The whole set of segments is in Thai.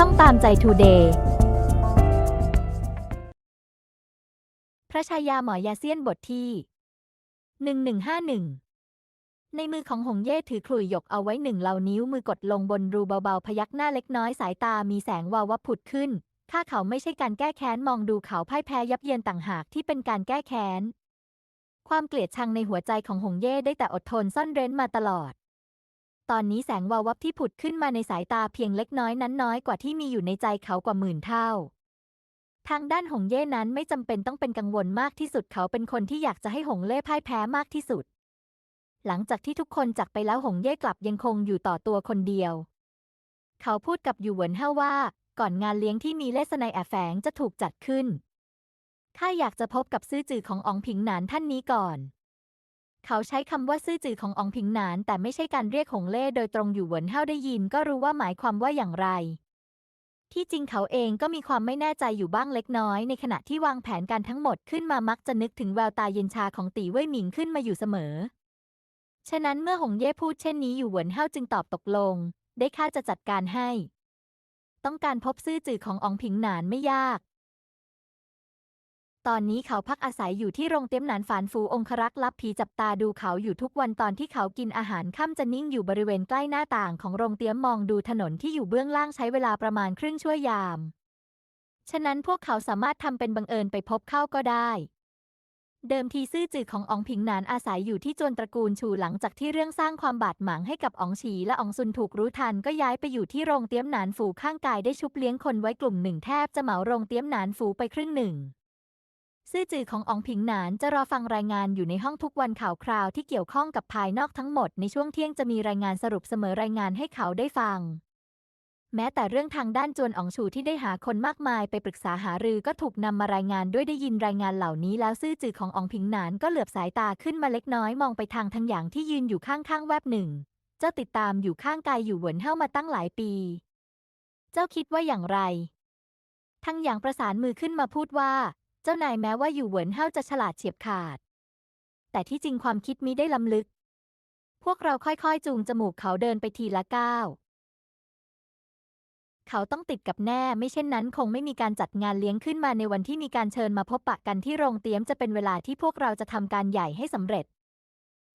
ช่องตามใจทูเดย์ พระชายาหมอยาเซียนบทที่ 1151 ในมือของหงเย่ถือขลุ่ยหยกเอาไว้หนึ่งเหล่านิ้วมือกดลงบนรูเบาๆ พยักหน้าเล็กน้อยสายตามีแสงวาววับผุดขึ้น ถ้าเขาไม่ใช่การแก้แค้นมองดูเขาพ่ายแพ้ยับเยินต่างหากที่เป็นการแก้แค้น ความเกลียดชังในหัวใจของหงเย่ได้แต่อดทนซ่อนเร้นมาตลอด ตอนนี้แสงวาววับที่ผุดขึ้นมาในสายตาเพียงเล็กน้อยนั้นน้อยกว่าที่มีอยู่ในใจเขากว่าหมื่นเท่า ทางด้านหงเย่นั้นไม่จำเป็นต้องเป็นกังวลมากที่สุดเขาเป็นคนที่อยากจะให้หงเล่พ่ายแพ้มากที่สุด หลังจากที่ทุกคนจากไปแล้วหงเย่กลับยังคงอยู่ต่อตัวคนเดียว เขาพูดกับอยู่เหวินเฮ่าว่า ก่อนงานเลี้ยงที่มีเลสไนแอบแฝงจะถูกจัดขึ้นข้าอยากจะพบกับซื่อจือของอองผิงหนานท่านนี้ก่อน เขาใช้คำว่าซื่อจือของอองผิงหนาน แต่ไม่ใช่การเรียกหงเล่โดยตรงอยู่เหวินเฮ่าได้ยิน ก็รู้ว่าหมายความว่าอย่างไร ที่จริงเขาเองก็มีความไม่แน่ใจอยู่บ้างเล็กน้อย ในขณะที่วางแผนการทั้งหมดขึ้นมามักจะนึกถึงแววตาเย็นชาของตีเว่ยหมิงขึ้นมาอยู่เสมอ ฉะนั้นเมื่อหงเย่พูดเช่นนี้อยู่เหวินเฮ่าจึงตอบตกลง ได้ข้าจะจัดการให้ ต้องการพบซื่อจือของอองผิงหนานไม่ยาก ตอนนี้เขาพักอาศัยอยู่ที่โรงเตี้ยมหนานฝานฟูองครักษ์ลับผีจับตาดูเขาอยู่ทุกวันตอนที่เขากินอาหารค่ำจะนิ่งอยู่บริเวณใกล้หน้าต่างของโรงเตี้ยมมองดูถนนที่อยู่เบื้องล่างใช้เวลาประมาณครึ่งชั่วยาม ฉะนั้นพวกเขาสามารถทำเป็นบังเอิญไปพบเข้าก็ได้ เดิมทีซื่อจือของอองผิงหนานอาศัยอยู่ที่จวนตระกูลชูหลังจากที่เรื่องสร้างความบาดหมางให้กับอองฉีและอองซุนถูกรู้ทันก็ย้ายไปอยู่ที่โรงเตี้ยมหนานฝูข้างกายได้ชุบเลี้ยงคนไว้กลุ่มหนึ่งแทบจะเหมาโรงเตี้ยมหนานฝูไปครึ่งหนึ่ง ซื่อจือของอองผิงหนานจะรอฟังรายงานอยู่ในห้องทุกวันข่าวคราวที่เกี่ยวข้องกับภายนอกทั้งหมดในช่วงเที่ยงจะมีรายงานสรุปเสมอรายงานให้เขาได้ฟัง แม้แต่เรื่องทางด้านจวนอองชูที่ได้หาคนมากมายไปปรึกษาหารือก็ถูกนำมารายงานด้วยได้ยินรายงานเหล่านี้แล้วซื่อจือของอองผิงหนานก็เหลือบสายตาขึ้นมาเล็กน้อยมองไปทางทั้งอย่างที่ยืนอยู่ข้างๆแวบหนึ่ง เจ้าติดตามอยู่ข้างกายอยู่หวนเฮ่ามาตั้งหลายปี เจ้าคิดว่าอย่างไร ทั้งอย่างประสานมือขึ้นมาพูดว่า เจ้านายแม้ว่าอยู่เหวินเฮาจะฉลาดเฉียบขาด แต่ที่จริงความคิดมิได้ล้ำลึก พวกเราค่อยๆ จูงจมูกเขาเดินไปทีละก้าว เขาต้องติดกับแน่ไม่เช่นนั้นคงไม่มีการจัดงานเลี้ยงขึ้นมาในวันที่มีการเชิญมาพบปะกันที่โรงเตี้ยมจะเป็นเวลาที่พวกเราจะทำการใหญ่ให้สำเร็จ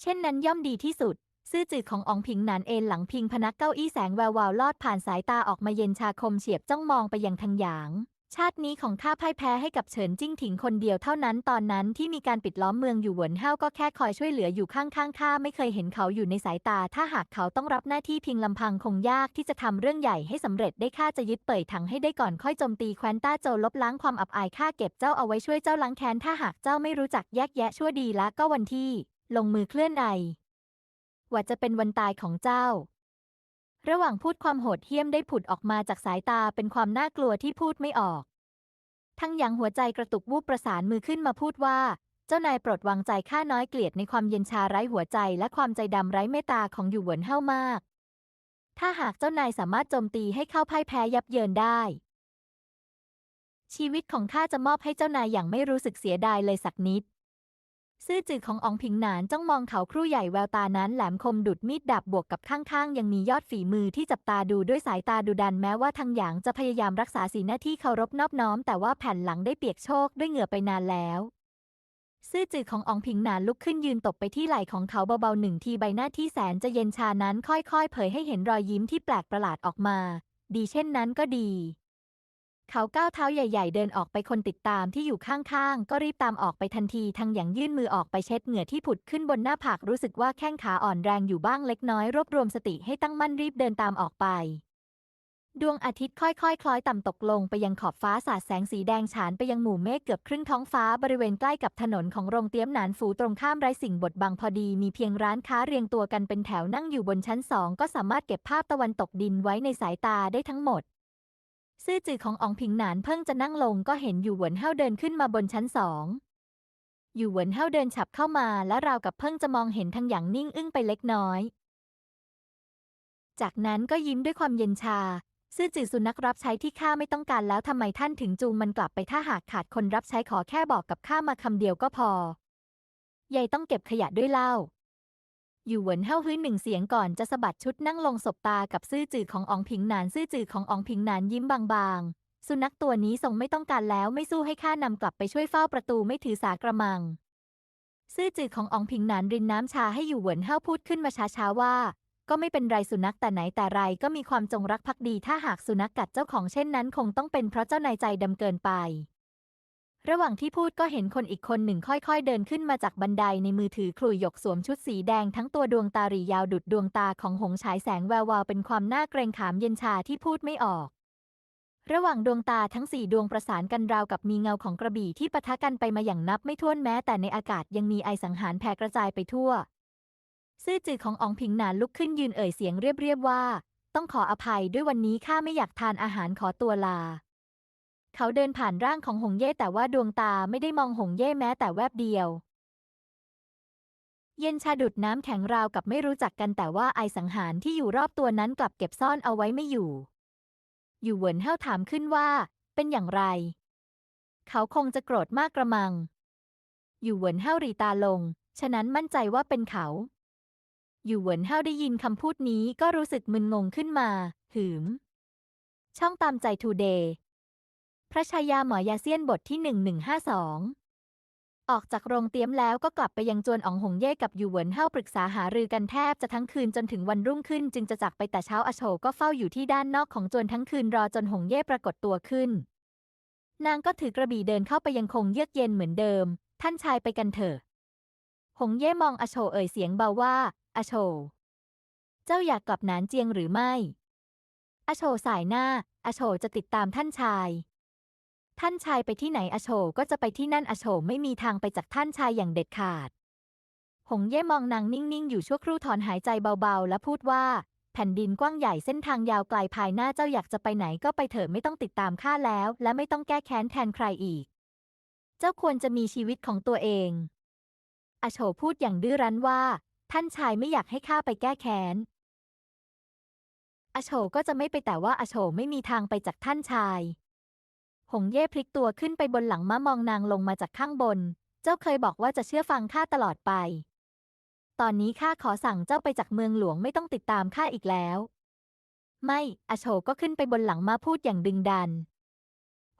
เช่นนั้นย่อมดีที่สุดซื่อจืดของอองผิงหนานเอนหลังพิงพนักเก้าอี้แสงแวววาวลอดผ่านสายตาออกมาเย็นชาคมเฉียบจ้องมองไปยังทางหยาง ชาตินี้ของข้าพ่ายแพ้ให้กับเฉินจิ้งถิงคนเดียวเท่านั้นตอนนั้นที่มีการปิดล้อมเมืองอยู่หวนเฮาก็แค่คอยช่วยเหลืออยู่ข้างๆข้าไม่เคยเห็นเขาอยู่ในสายตา ถ้าหากเขาต้องรับหน้าที่เพียงลำพังคงยากที่จะทำเรื่องใหญ่ให้สำเร็จได้ข้าจะยึดเป่ยถังให้ได้ก่อนค่อยโจมตีแคว้นต้าโจลบล้างความอับอายข้าเก็บเจ้าเอาไว้ช่วยเจ้าล้างแค้นถ้าหากเจ้าไม่รู้จักแยกแยะชั่วดีละก็วันที่ ลงมือเคลื่อนไอว่าจะเป็นวันตายของเจ้า ระหว่างพูดความโหดเหี้ยมได้ผุดออกมาจากสายตาเป็นความน่ากลัวที่พูดไม่ออก ทั้งยังหัวใจกระตุกวูบประสานมือขึ้นมาพูดว่า เจ้านายโปรดวางใจข้าน้อยเกลียดในความเย็นชาไร้หัวใจและความใจดำไร้เมตตาของอยู่หวนเฮ่ามาก ถ้าหากเจ้านายสามารถโจมตีให้เข้าพ่ายแพ้ยับเยินได้ ชีวิตของข้าจะมอบให้เจ้านายอย่างไม่รู้สึกเสียดายเลยสักนิด ซื่อจือของอองผิงหนานจ้องมองเขาครู่ใหญ่แววตานั้นแหลมคมดุดมีดดาบบวกกับข้างๆ ยังมียอดฝีมือที่จับตาดูด้วยสายตาดุดันแม้ว่าทางหยางจะพยายามรักษาสีหน้าที่เคารพนอบน้อม แต่ว่าแผ่นหลังได้เปียกโชกด้วยเหงื่อไปนานแล้วซื่อจือของอองผิงหนานลุกขึ้นยืนตบไปที่ไหล่ของเขาเบาๆหนึ่งทีใบหน้าที่แสนจะเย็นชานั้นค่อยๆ เผยให้เห็นรอยยิ้มที่แปลกประหลาดออกมา ดีเช่นนั้นก็ดี เขาก้าวเท้าใหญ่ๆ เดินออกไปคนติดตามที่อยู่ข้างๆ ก็รีบตามออกไปทันทีทั้งอย่างยื่นมือออกไปเช็ดเหงื่อที่ผุดขึ้นบนหน้าผากรู้สึกว่าแข้งขาอ่อนแรงอยู่บ้างเล็กน้อยรวบรวมสติให้ตั้งมั่นรีบเดินตามออกไป ดวงอาทิตย์ค่อยๆคล้อยต่ำตกลงไปยังขอบฟ้าสาดแสงสีแดงฉานไปยังหมู่เมฆเกือบครึ่งท้องฟ้าบริเวณใกล้กับถนนของโรงเตี้ยมหนานฝูตรงข้ามไร้สิ่งบดบังพอดีมีเพียงร้านค้าเรียงตัวกันเป็นแถวนั่งอยู่บนชั้นสองก็สามารถเก็บภาพตะวันตกดินไว้ในสายตาได้ทั้งหมด ซื่อจือของอองผิงหนานเพิ่งจะนั่งลงก็เห็นอยู่หวนเฮาเดินขึ้นมาบนชั้นสองอยู่หวนเฮาเดินฉับเข้ามาและราวกับเพิ่งจะมองเห็นทางอย่างนิ่งอึ้งไปเล็กน้อย จากนั้นก็ยิ้มด้วยความเย็นชา ซื่อจือสุนัขรับใช้ที่ข้าไม่ต้องการแล้วทำไมท่านถึงจูงมันกลับไปถ้าหากขาดคนรับใช้ขอแค่บอกกับข้ามาคำเดียวก็พอยายต้องเก็บขยะด้วยเล่า อยู่เหวินเฮาฮื้นหนึ่งเสียงก่อนจะสะบัดชุดนั่งลงสบตากับซื่อจือของอองผิงหนานซื่อจือของอองผิงหนานยิ้มบางๆ สุนัขตัวนี้ทรงไม่ต้องการแล้วไม่สู้ให้ข้านำกลับไปช่วยเฝ้าประตูไม่ถือสากระมัง ซื่อจือของอองผิงหนานรินน้ำชาให้อยู่เหวินเฮาพูดขึ้นมาช้าๆว่า ก็ไม่เป็นไรสุนัขแต่ไหนแต่ไรก็มีความจงรักภักดีถ้าหากสุนัขกัดเจ้าของเช่นนั้น คงต้องเป็นเพราะเจ้านายใจดำเกินไป ระหว่างที่พูดก็เห็นคนอีกคนหนึ่งค่อยๆ เดินขึ้นมาจากบันไดในมือถือคลุยหยกสวมชุดสีแดงทั้งตัวดวงตาหรียาวดุดดวงตาของหงฉายแสงแวววาวเป็นความน่าเกรงขามเย็นชาที่พูดไม่ออก ระหว่างดวงตาทั้งสี่ดวงประสานกันราวกับมีเงาของกระบี่ที่ปะทะกันไปมาอย่างนับไม่ถ้วนแม้ แต่ในอากาศยังมีไอสังหารแผ่กระจายไปทั่ว ซื่อจือของอองผิงหนานลุกขึ้นยืนเอ่ยเสียงเรียบๆว่า ต้องขออภัยด้วยวันนี้ข้าไม่อยากทานอาหารขอตัวลา เขาเดินผ่านร่างของหงเย่แต่ว่าดวงตาไม่ได้มองหงเย่แม้แต่แวบเดียว เย็นชาดุดน้ำแข็งราวกับไม่รู้จักกันแต่ว่าไอสังหารที่อยู่รอบตัวนั้นกลับเก็บซ่อนเอาไว้ไม่อยู่ อยู่เหวินเฮาถามขึ้นว่า เป็นอย่างไร เขาคงจะโกรธมากกระมัง อยู่เหวินเฮารีตาลง ฉะนั้นมั่นใจว่าเป็นเขา อยู่เหวินเฮาได้ยินคำพูดนี้ก็รู้สึกมึนงงขึ้นมา หืม ช่องตามใจทูเดย์ พระชายาหมอยาเซียนบทที่ 1152 ออกจากโรงเตรียมแล้วก็กลับไปยังจวนอองหงเย่กับอยู่เหวินเฮาปรึกษาหารือกันแทบจะทั้งคืนจนถึงวันรุ่งขึ้น จึงจะจากไปแต่เช้าอโศกก็เฝ้าอยู่ที่ด้านนอกของจวนทั้งคืนรอจนหงเย่ปรากฏตัวขึ้น นางก็ถือกระบี่เดินเข้าไปยังคงเยือกเย็นเหมือนเดิม ท่านชายไปกันเถอะ หงเย่มองอโศเอ่ยเสียงเบาว่าอโศเจ้าอยากกลับหนานเจียงหรือไม่ อโศสายหน้า อโศจะติดตามท่านชาย ท่านชายไปที่ไหนอโศกก็จะไปที่นั่นอโศกไม่มีทางไปจากท่านชายอย่างเด็ดขาด หงเย่มองนางนิ่งๆ อยู่ชั่วครู่ถอนหายใจเบาๆ และพูดว่า แผ่นดินกว้างใหญ่เส้นทางยาวไกลภายหน้าเจ้าอยากจะไปไหนก็ไปเถอะไม่ต้องติดตามข้าแล้ว และไม่ต้องแก้แค้นแทนใครอีก เจ้าควรจะมีชีวิตของตัวเอง อโศพูดอย่างดื้อรั้นว่า ท่านชายไม่อยากให้ข้าไปแก้แค้น อโศก็จะไม่ไปแต่ว่าอโศไม่มีทางไปจากท่านชาย หงเย่พลิกตัวขึ้นไปบนหลังม้ามองนางลงมาจากข้างบน เจ้าเคยบอกว่าจะเชื่อฟังข้าตลอดไป ตอนนี้ข้าขอสั่งเจ้าไปจากเมืองหลวงไม่ต้องติดตามข้าอีกแล้ว ไม่อโศกก็ขึ้นไปบนหลังม้าพูดอย่างดึงดัน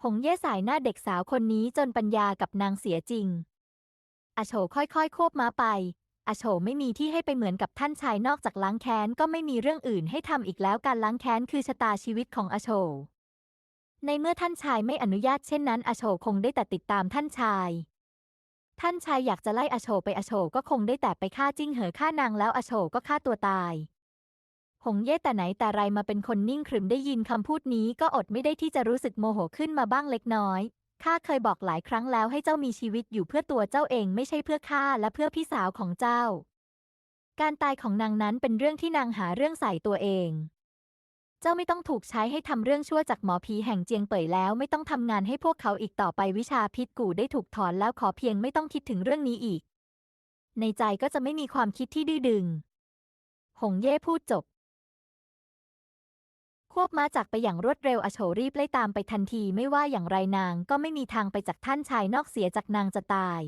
หงเย่สายหน้าเด็กสาวคนนี้จนปัญญากับนางเสียจริง อโศกค่อยๆ ควบม้าไป อโศกไม่มีที่ให้ไปเหมือนกับท่านชายนอกจากล้างแค้นก็ไม่มีเรื่องอื่นให้ทำอีกแล้วการล้างแค้นคือชะตาชีวิตของอโศก ในเมื่อท่านชายไม่อนุญาตเช่นนั้นอโศกคงได้แต่ติดตามท่านชาย ท่านชายอยากจะไล่อโศกไปอโศกก็คงได้แต่ไปฆ่าจิ้งเหอฆ่านางแล้วอโศกก็ฆ่าตัวตาย หงเย่แต่ไหนแต่ไรมาเป็นคนนิ่งขรึมได้ยินคำพูดนี้ก็อดไม่ได้ที่จะรู้สึกโมโหขึ้นมาบ้างเล็กน้อยข้าเคยบอกหลายครั้งแล้วให้เจ้ามีชีวิตอยู่เพื่อตัวเจ้าเองไม่ใช่เพื่อข้าและเพื่อพี่สาวของเจ้า การตายของนางนั้นเป็นเรื่องที่นางหาเรื่องใส่ตัวเอง เจ้าไม่ต้องถูกใช้ให้ทำเรื่องชั่วจากหมอผีแห่งเจียงเป่ยแล้ว ไม่ต้องทำงานให้พวกเขาอีกต่อไปวิชาพิษกูได้ถูกถอนแล้วขอเพียงไม่ต้องคิดถึงเรื่องนี้อีก ในใจก็จะไม่มีความคิดที่ดื้อดึง หงเย่พูดจบ ควบม้าจากไปอย่างรวดเร็วอโศรีบไล่ตามไปทันทีไม่ว่าอย่างไรนางก็ไม่มีทางไปจากท่านชายนอกเสียจากนางจะตาย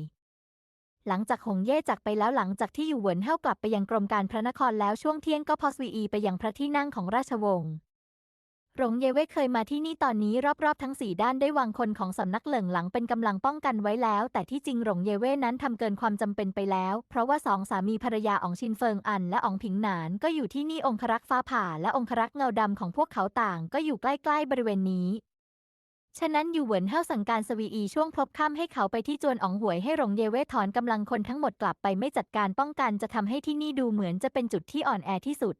หลังจากหงเย่จากไปแล้วหลังจากที่อยู่เหวินเฮากลับไปยังกรมการพระนครแล้วช่วงเที่ยงก็พอสวีอีไปยังพระที่นั่งของราชวงศ์ หลงเยเว่เคยมาที่นี่ตอนนี้รอบๆทั้งสี่ด้านได้วางคนของสำนักเหลิงหลังเป็นกำลังป้องกันไว้แล้ว แต่ที่จริงหลงเยเว่นั้นทำเกินความจำเป็นไปแล้ว เพราะว่าสองสามีภรรยาอองชินเฟิงอันและอองผิงหนาน ก็อยู่ที่นี่องครักษ์ฟ้าผ่า และองครักษ์เงาดำของพวกเขาต่าง ก็อยู่ใกล้ๆบริเวณนี้ฉะนั้นอยู่เหวินเฮาสั่งการสวีอีช่วงพลบค่ำให้เขาไปที่จวนอ๋องหวยให้หลงเยเว่ถอนกำลังคนทั้งหมดกลับไปไม่จัดการป้องกันจะทำให้ที่นี่ดูเหมือนจะเป็นจุดที่อ่อนแอที่สุด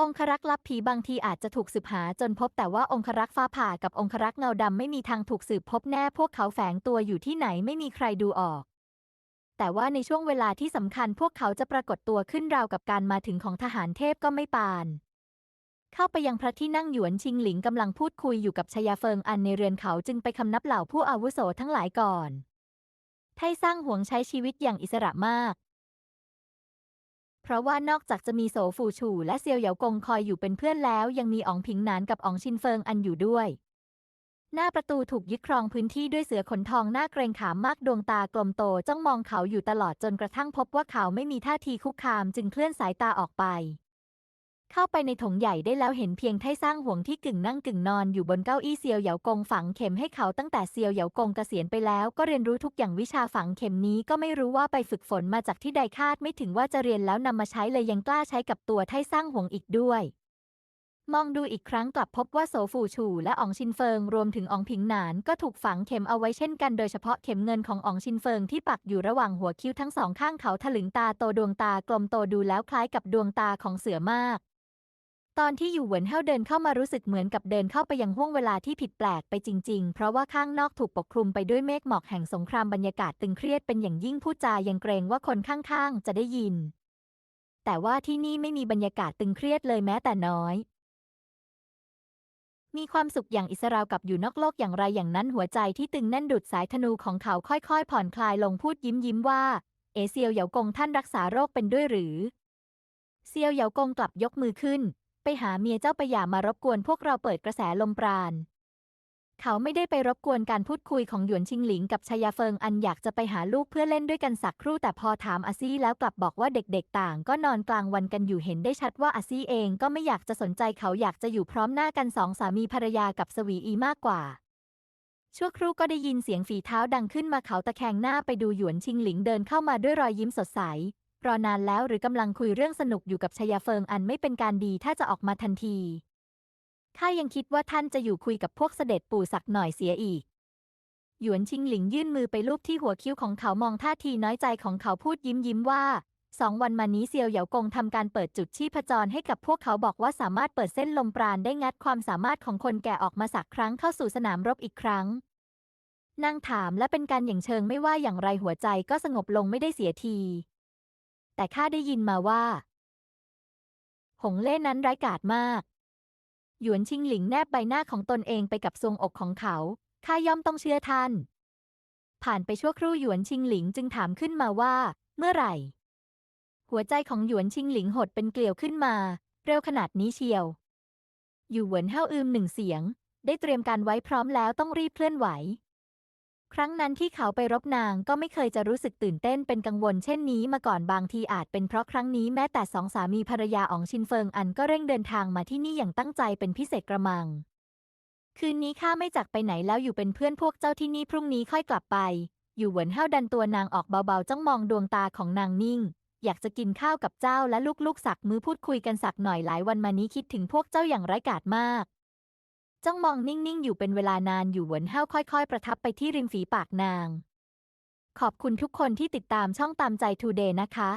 องครักษ์ลับผีบางทีอาจจะถูกสืบหาจนพบแต่ว่าองครักษ์ฟ้าผ่ากับองครักษ์เงาดำไม่มีทางถูกสืบพบแน่พวกเขาแฝงตัวอยู่ที่ไหนไม่มีใครดูออก แต่ว่าในช่วงเวลาที่สำคัญพวกเขาจะปรากฏตัวขึ้นราวกับการมาถึงของทหารเทพก็ไม่ปาน เข้าไปยังพระที่นั่งหยวนชิงหลิงกำลังพูดคุยอยู่กับชยาเฟิงอันในเรือนเขาจึงไปคำนับเหล่าผู้อาวุโสทั้งหลายก่อนไทสร้างห่วงใช้ชีวิตอย่างอิสระมาก เพราะว่านอกจากจะมีโสฟูชูและเซียวเหยากงคอยอยู่เป็นเพื่อนแล้ว ยังมีอ๋องผิงหนานกับอ๋องชินเฟิงอันอยู่ด้วย หน้าประตูถูกยึดครองพื้นที่ด้วยเสือขนทองหน้าเกรงขามมากดวงตากลมโตจ้องมองเขาอยู่ตลอดจนกระทั่งพบว่าเขาไม่มีท่าทีคุกคามจึงเคลื่อนสายตาออกไป เข้าไปในถงใหญ่ได้แล้วเห็นเพียงไท่สร้างห่วงที่กึ่งนั่งกึ่งนอนอยู่บนเก้าอี้เซียวเหยากงฝังเข็มให้เขาตั้งแต่เซียวเหยากงเกษียณไปแล้ว ก็เรียนรู้ทุกอย่างวิชาฝังเข็มนี้ก็ไม่รู้ว่าไปฝึกฝนมาจากที่ใดคาดไม่ถึงว่าจะเรียนแล้วนำมาใช้เลยยังกล้าใช้กับตัวไท่สร้างห่วงอีกด้วยมองดูอีกครั้งกลับพบว่าโสฟูชู และอองชินเฟิง รวมถึงอองผิงหนานก็ถูกฝังเข็มเอาไว้เช่นกันโดยเฉพาะเข็มเงินของอองชินเฟิงที่ปักอยู่ระหว่างหัวคิ้วทั้งสองข้างเขาถลึงตาโตดวงตากลมโตดูแล้วคล้ายกับดวงตาของเสือมาก ตอนที่อยู่เหวินเฮาเดินเข้ามารู้สึกเหมือนกับเดินเข้าไปยังห้วงเวลาที่ผิดแปลกไปจริง ๆ เพราะว่าข้างนอกถูกปกคลุมไปด้วยเมฆหมอกแห่งสงครามบรรยากาศตึงเครียดเป็นอย่างยิ่งพูดจายังเกรงว่าคนข้างๆ จะได้ยิน แต่ว่าที่นี่ไม่มีบรรยากาศตึงเครียดเลยแม้แต่น้อย มีความสุขอย่างอิสราวกับอยู่นอกโลกอย่างไรอย่างนั้นหัวใจที่ตึงแน่นดุดสายธนูของเขาค่อยๆ ผ่อนคลายลงพูดยิ้มยิ้มว่า เอเซียวเหยากงท่านรักษาโรคเป็นด้วยหรือ เซียวเหยากงกลับยกมือขึ้น ไปหาเมียเจ้าไปอย่ามารบกวนพวกเราเปิดกระแสลมปราณ เขาไม่ได้ไปรบกวนการพูดคุยของหยวนชิงหลิงกับชายาเฟิงอันอยากจะไปหาลูกเพื่อเล่นด้วยกันสักครู่แต่พอถามอาซี่แล้วกลับบอกว่าเด็กๆ ต่าง ก็นอนกลางวันกันอยู่เห็นได้ชัดว่าอาซี่เองก็ไม่อยากจะสนใจเขาอยากจะอยู่พร้อมหน้ากันสองสามีภรรยากับสวีอีมากกว่าชั่วครู่ก็ได้ยินเสียงฝีเท้าดังขึ้นมาเขาตะแคงหน้าไปดูหยวนชิงหลิงเดินเข้ามาด้วยรอยยิ้มสดใส รอนานแล้วหรือกำลังคุยเรื่องสนุกอยู่กับชยาเฟิงอันไม่เป็นการดีถ้าจะออกมาทันทีข้ายังคิดว่าท่านจะอยู่คุยกับพวกเสด็จปู่สักหน่อยเสียอีก หยวนชิงหลิงยื่นมือไปลูบที่หัวคิ้วของเขามองท่าทีน้อยใจของเขาพูดยิ้มยิ้มว่าสองวันมานี้เซียวเหยากงทำการเปิดจุดชีพจรให้กับพวกเขาบอกว่าสามารถเปิดเส้นลมปราณได้งัดความสามารถของคนแก่ออกมาสักครั้งเข้าสู่สนามรบอีกครั้งนางถามและเป็นการอย่างเชิงไม่ว่าอย่างไรหัวใจก็สงบลงไม่ได้เสียที แต่ข้าได้ยินมาว่า หงเล่นั้นร้ายกาจมาก หยวนชิงหลิงแนบใบหน้าของตนเองไปกับทรวงอกของเขา ข้าย่อมต้องเชื่อท่าน ผ่านไปชั่วครู่หยวนชิงหลิงจึงถามขึ้นมาว่า เมื่อไหร่ หัวใจของหยวนชิงหลิงหดเป็นเกลียวขึ้นมา เร็วขนาดนี้เชียว อยู่เหวินเฮาอืมหนึ่งเสียง ได้เตรียมการไว้พร้อมแล้วต้องรีบเคลื่อนไหว ครั้งนั้นที่เขาไปรบนางก็ไม่เคยจะรู้สึกตื่นเต้นเป็นกังวลเช่นนี้มาก่อนบางทีอาจเป็นเพราะครั้งนี้แม้แต่สองสามีภรรยาอองชินเฟิงอันก็เร่งเดินทางมาที่นี่อย่างตั้งใจเป็นพิเศษกระมัง คืนนี้ข้าไม่จากไปไหนแล้วอยู่เป็นเพื่อนพวกเจ้าที่นี่พรุ่งนี้ค่อยกลับไป อยู่เหวินเฮาดันตัวนางออกเบาๆจ้องมองดวงตาของนางนิ่ง อยากจะกินข้าวกับเจ้าและลูกๆสักมือพูดคุยกันสักหน่อยหลายวันมานี้คิดถึงพวกเจ้าอย่างไร้กาจมาก จ้องมองนิ่ง ๆ อยู่เป็นเวลานานอยู่หวนเฮาค่อย ๆ ประทับไปที่ริมฝีปากนาง ขอบคุณทุกคนที่ติดตามช่องตามใจทูเดย์นะคะ